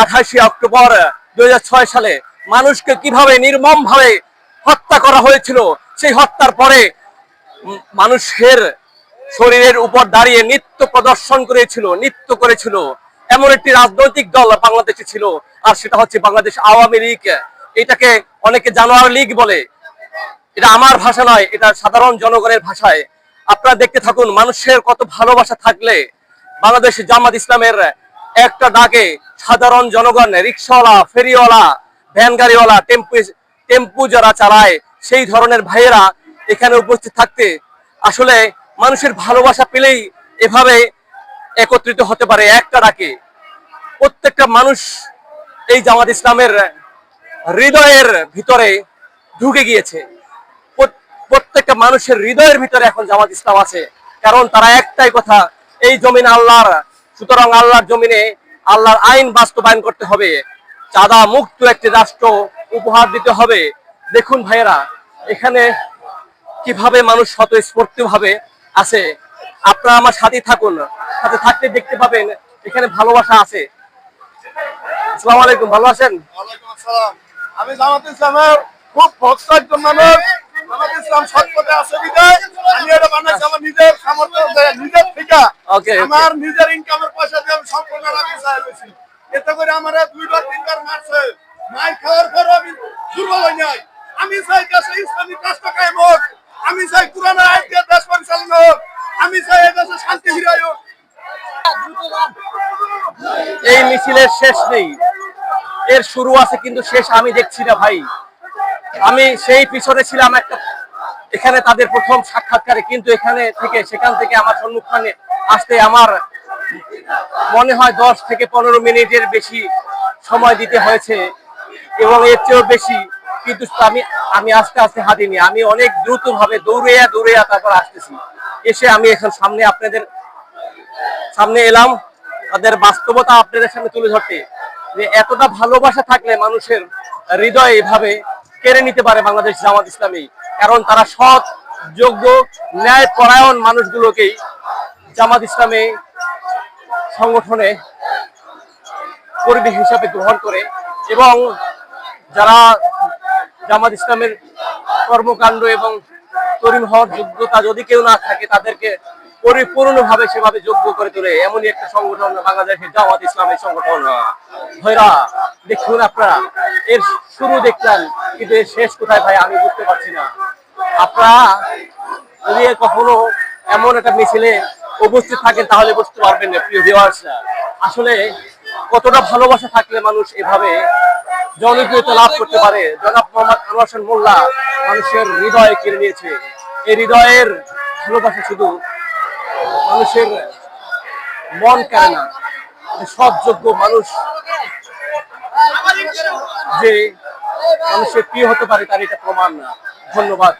আঠাশে অক্টোবর দুই হাজার ছয় সালে মানুষকে কীভাবে নির্মম ভাবে হত্যা করা হয়েছিল, সেই হত্যার পরে মানুষের শরীরের উপর দাঁড়িয়ে নৃত্য প্রদর্শন করেছিল, নৃত্য করেছিল। এমন একটি রাজনৈতিক দল বাংলাদেশে ছিল, আর সেটা হচ্ছে বাংলাদেশ আওয়ামী লীগ। এটাকে অনেকে জানোয়ার লীগ বলে। এটা আমার ভাষা নয়, এটা সাধারণ জনগণের ভাষায়। আপনারা দেখতে থাকুন, মানুষের কত ভালোবাসা থাকলে বাংলাদেশ জামাত ইসলামের একটা ডাকে সাধারণ জনগণ, রিক্সাওয়ালা, ফেরিওয়ালা, ভ্যান গাড়িওয়ালা, টেম্পু টেম্পু যারা চালায়, সেই ধরনের ভাইয়েরা এখানে উপস্থিত থাকতে আসলে মানুষের ভালোবাসা পেলেই এভাবে একত্রিত হতে পারে একটা ডাকে প্রত্যেকটা মানুষ এই জামাত ইসলামের হৃদয়ের ভিতরে ঢুকে গিয়েছে। প্রত্যেকটা মানুষের হৃদয়ের ভিতরে এখন জামাত ইসলাম আছে। কারণ তারা একটাই কথা, এই জমিন আল্লাহর সুতরাং আল্লাহর জমিনে আল্লাহর আইন বাস্তবায়ন করতে হবে। চাঁদা মুক্ত একটি রাষ্ট্র উপহার দিতে হবে। দেখুন ভাইয়েরা, এখানে কীভাবে মানুষ স্বতঃস্ফূর্ত ভাবে আছে। আপনারা আমার সাথে থাকুন, সাথে থাকতে দেখতে পাবেন এখানে ভালোবাসা আছে। আসসালামু আলাইকুম, ভালো আছেন? আমি জামাত ইসলামের খুব ভক্ত একজন মানুষ। জামাত ইসলাম সৎ পথে আছে আমি এটা বানাইছি আমার নিজের সামর্থ্য নিজের থেকে। Okay. আমার নিজের ইনকামের পয়সা দিয়ে আমি সম্পূর্ণ রাখতে চাইছি এতে করে আমার দুইবার তিনবার মারছে। মাই খাওয়ার পর আমি দুর্বল হই নাই। আমি চাই দেশে ইসলামিক রাষ্ট্র কায়েম হোক। আমি চাই কোরআনের আইন দিয়ে দেশ পরিচালনা হোক। আমি চাই এই দেশে শান্তি ফিরাই হোক। এই মিছিলের শেষ নেই। এর শুরু আছে কিন্তু শেষ আমি দেখছি না ভাই। আমি সেই পিছনে ছিলাম একটা এখানে তাদের প্রথম সাক্ষাৎকারে কিন্তু এখানে থেকে, সেখান থেকে আমার সম্মুখে আসতে আমার মনে হয় দশ থেকে পনেরো মিনিটের বেশি সময় দিতে হয়েছে এবং এর চেয়েও বেশি কিন্তু আমি আমি আস্তে আস্তে হাঁটিনি। আমি অনেক দ্রুত ভাবে দৌড়িয়া দৌড়িয়া তারপর আসতেছি। এসে আমি এখন সামনে আপনাদের সামনে এলাম। তাদের বাস্তবতা আপনাদের সামনে তুলে ধরতে। যে এতটা ভালোবাসা থাকলে মানুষের হৃদয় এভাবে কেড়ে নিতে পারে বাংলাদেশ জামাত ইসলামী। কারণ তারা সৎ, যোগ্য ন্যায় পরায়ণ মানুষগুলোকেই জামাত ইসলামী সংগঠনে কর্মী হিসাবে গ্রহণ করে এবং যারা জামাত ইসলামের কর্মকাণ্ড এবং তরুণ হওয়ার যোগ্যতা যদি কেউ না থাকে, তাদেরকে পরিপূর্ণভাবে সেভাবে যোগ্য করে তোলে। এমনই একটা সংগঠন বাংলাদেশের জামাত ইসলামের সংগঠন। ভাইরা, দেখুন আপনারা এর শুরু দেখলেন কিন্তু এর শেষ কোথায় ভাই আমি বুঝতে পারছি না। আপনারা যদি কখনো এমন একটা মিছিলে উপস্থিত থাকেন তাহলে বুঝতে পারবেন না প্রিয় ভিউয়ার্স আসলে কতটা ভালোবাসা থাকলে মানুষ এভাবে জনপ্রিয়তা লাভ করতে পারে। জনাব মোহাম্মদ আনোয়ার মোল্লা মানুষের হৃদয় কেড়ে নিয়েছে। এই হৃদয়ের ভালোবাসা শুধু মানুষের মন কেন না, সব যোগ্য মানুষ যে মানুষের কি হতে পারে তার এটা প্রমাণ। না ধন্যবাদ।